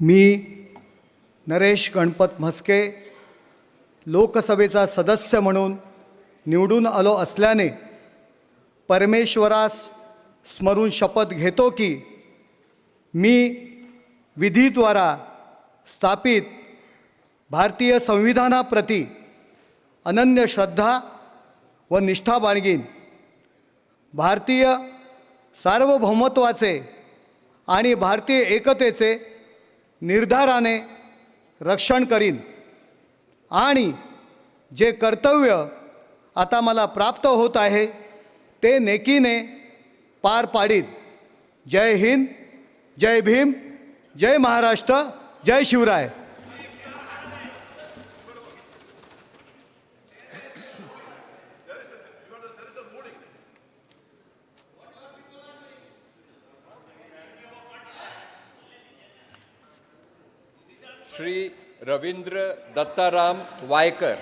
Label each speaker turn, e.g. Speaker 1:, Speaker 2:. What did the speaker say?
Speaker 1: मी नरेश गणपत म्हस्के लोकसभेचा सदस्य म्हणून निवडून आलो असल्याने परमेश्वरास स्मरून शपथ घेतो की मी विधीद्वारा स्थापित भारतीय संविधानाप्रती अनन्य श्रद्धा व निष्ठा बाळगीन. भारतीय सार्वभौमत्वाचे आणि भारतीय एकतेचे निर्धाराने रक्षण करीन. आणि जे कर्तव्य आता मला प्राप्त होत आहे ते नेकीने पार पाडीन. जय हिंद जय भीम जय महाराष्ट्र जय शिवराय.
Speaker 2: श्री रवींद्र दत्ताराम वायकर.